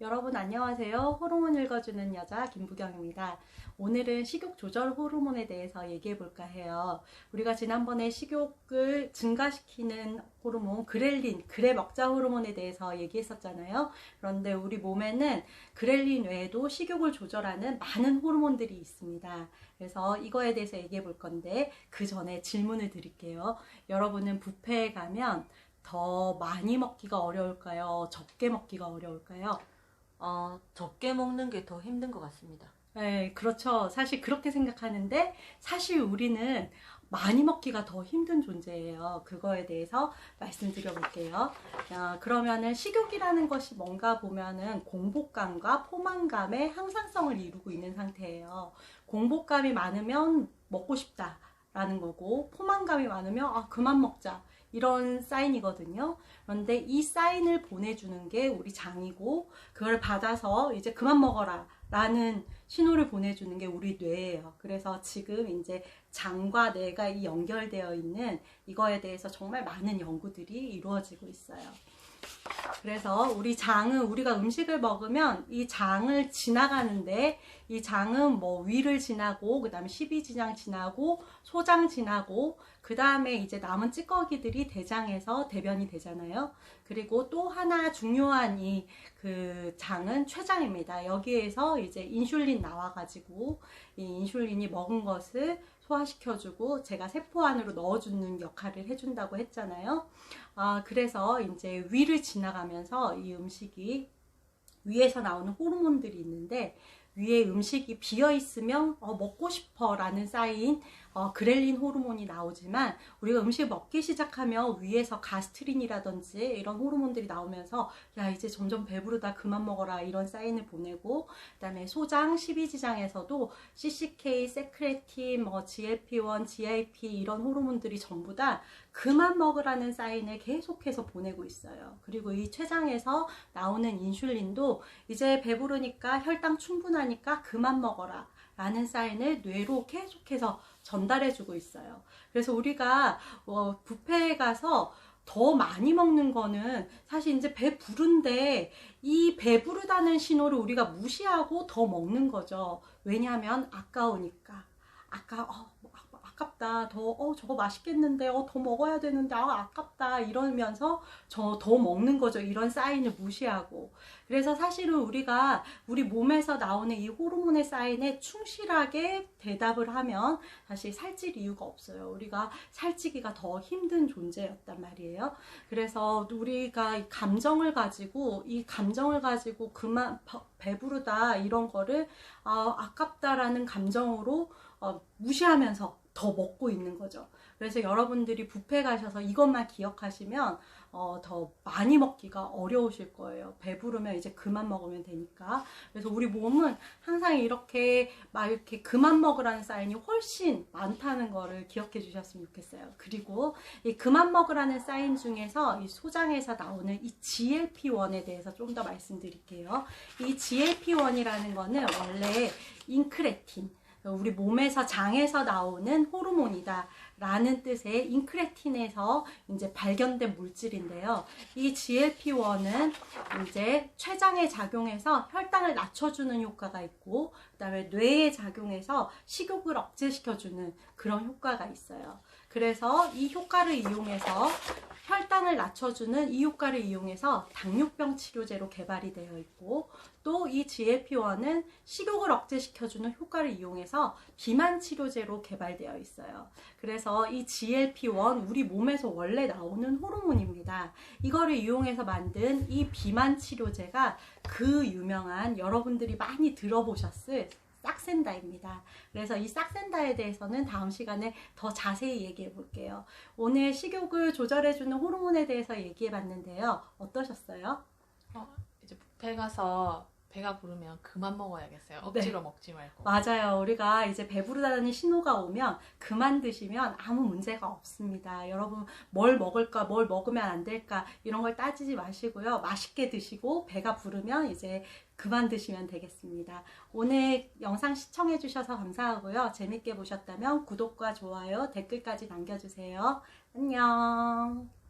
여러분 안녕하세요. 호르몬 읽어주는 여자 김부경입니다. 오늘은 식욕 조절 호르몬에 대해서 얘기해 볼까 해요. 우리가 지난번에 식욕을 증가시키는 호르몬 그렐린, 그래 먹자 호르몬에 대해서 얘기했었잖아요. 그런데 우리 몸에는 그렐린 외에도 식욕을 조절하는 많은 호르몬들이 있습니다. 그래서 이거에 대해서 얘기해 볼 건데 그 전에 질문을 드릴게요. 여러분은 뷔페에 가면 더 많이 먹기가 어려울까요? 적게 먹기가 어려울까요? 어, 적게 먹는 게 더 힘든 것 같습니다. 네, 그렇죠. 사실 그렇게 생각하는데 사실 우리는 많이 먹기가 더 힘든 존재예요. 그거에 대해서 말씀드려 볼게요. 어, 그러면은 식욕이라는 것이 뭔가 보면은 공복감과 포만감의 항상성을 이루고 있는 상태예요. 공복감이 많으면 먹고 싶다 라는 거고 포만감이 많으면 아 그만 먹자. 이런 사인이거든요. 그런데 이 사인을 보내주는 게 우리 장이고 그걸 받아서 이제 그만 먹어라 라는 신호를 보내주는 게 우리 뇌예요. 그래서 지금 이제 장과 뇌가 이 연결되어 있는 이거에 대해서 정말 많은 연구들이 이루어지고 있어요. 그래서 우리 장은 우리가 음식을 먹으면 이 장을 지나가는데 이 장은 뭐 위를 지나고 그 다음에 십이지장 지나고 소장 지나고 그 다음에 이제 남은 찌꺼기들이 대장에서 대변이 되잖아요. 그리고 또 하나 중요한 이 그 장은 췌장입니다. 여기에서 이제 인슐린 나와 가지고 이 인슐린이 먹은 것을 소화시켜주고 제가 세포 안으로 넣어주는 역할을 해준다고 했잖아요. 아, 그래서 이제 위를 지나가면서 이 음식이 위에서 나오는 호르몬들이 있는데 위에 음식이 비어 있으면 어, 먹고 싶어라는 사인 어, 그렐린 호르몬이 나오지만 우리가 음식 먹기 시작하면 위에서 가스트린이라든지 이런 호르몬들이 나오면서 야 이제 점점 배부르다 그만 먹어라 이런 사인을 보내고 그다음에 소장 12지장에서도 CCK, 세크레틴, 뭐 GLP-1, GIP 이런 호르몬들이 전부 다 그만 먹으라는 사인을 계속해서 보내고 있어요. 그리고 이 췌장에서 나오는 인슐린도 이제 배부르니까 혈당 충분하니까 그만 먹어라. 라는 사인을 뇌로 계속해서 전달해주고 있어요. 그래서 우리가 어, 뷔페에 가서 더 많이 먹는 거는 사실 이제 배 부른데 이 배부르다는 신호를 우리가 무시하고 더 먹는 거죠. 왜냐하면 아까우니까. 아까 어, 아깝다. 더, 어, 저거 맛있겠는데, 어, 더 먹어야 되는데, 아, 아깝다. 이러면서 저 더 먹는 거죠. 이런 사인을 무시하고. 그래서 사실은 우리가 우리 몸에서 나오는 이 호르몬의 사인에 충실하게 대답을 하면 사실 살찔 이유가 없어요. 우리가 살찌기가 더 힘든 존재였단 말이에요. 그래서 우리가 감정을 가지고, 이 감정을 가지고 그만, 배부르다, 이런 거를, 아, 아깝다라는 감정으로 어, 무시하면서 더 먹고 있는 거죠. 그래서 여러분들이 뷔페 가셔서 이것만 기억하시면 어, 더 많이 먹기가 어려우실 거예요. 배부르면 이제 그만 먹으면 되니까. 그래서 우리 몸은 항상 이렇게 막 이렇게 그만 먹으라는 사인이 훨씬 많다는 거를 기억해 주셨으면 좋겠어요. 그리고 이 그만 먹으라는 사인 중에서 이 소장에서 나오는 이 GLP-1에 대해서 좀 더 말씀드릴게요. 이 GLP-1이라는 거는 원래 인크레틴 우리 몸에서 장에서 나오는 호르몬이다. 라는 뜻의 인크레틴에서 이제 발견된 물질인데요. 이 GLP-1은 이제 췌장에 작용해서 혈당을 낮춰주는 효과가 있고, 그 다음에 뇌에 작용해서 식욕을 억제시켜주는 그런 효과가 있어요. 그래서 이 효과를 이용해서 혈당을 낮춰주는 이 효과를 이용해서 당뇨병 치료제로 개발이 되어 있고 또 이 GLP-1은 식욕을 억제시켜주는 효과를 이용해서 비만 치료제로 개발되어 있어요. 그래서 이 GLP-1 우리 몸에서 원래 나오는 호르몬입니다. 이거를 이용해서 만든 이 비만 치료제가 그 유명한 여러분들이 많이 들어보셨을 싹센다입니다. 그래서 이 싹센다에 대해서는 다음 시간에 더 자세히 얘기해 볼게요. 오늘 식욕을 조절해주는 호르몬에 대해서 얘기해 봤는데요. 어떠셨어요? 어, 이제 뷔페 가서 배가 부르면 그만 먹어야겠어요. 억지로 네. 먹지 말고. 맞아요. 우리가 이제 배부르다는 신호가 오면 그만 드시면 아무 문제가 없습니다. 여러분 뭘 먹을까, 뭘 먹으면 안 될까 이런 걸 따지지 마시고요. 맛있게 드시고 배가 부르면 이제 그만 드시면 되겠습니다. 오늘 영상 시청해 주셔서 감사하고요. 재밌게 보셨다면 구독과 좋아요, 댓글까지 남겨주세요. 안녕.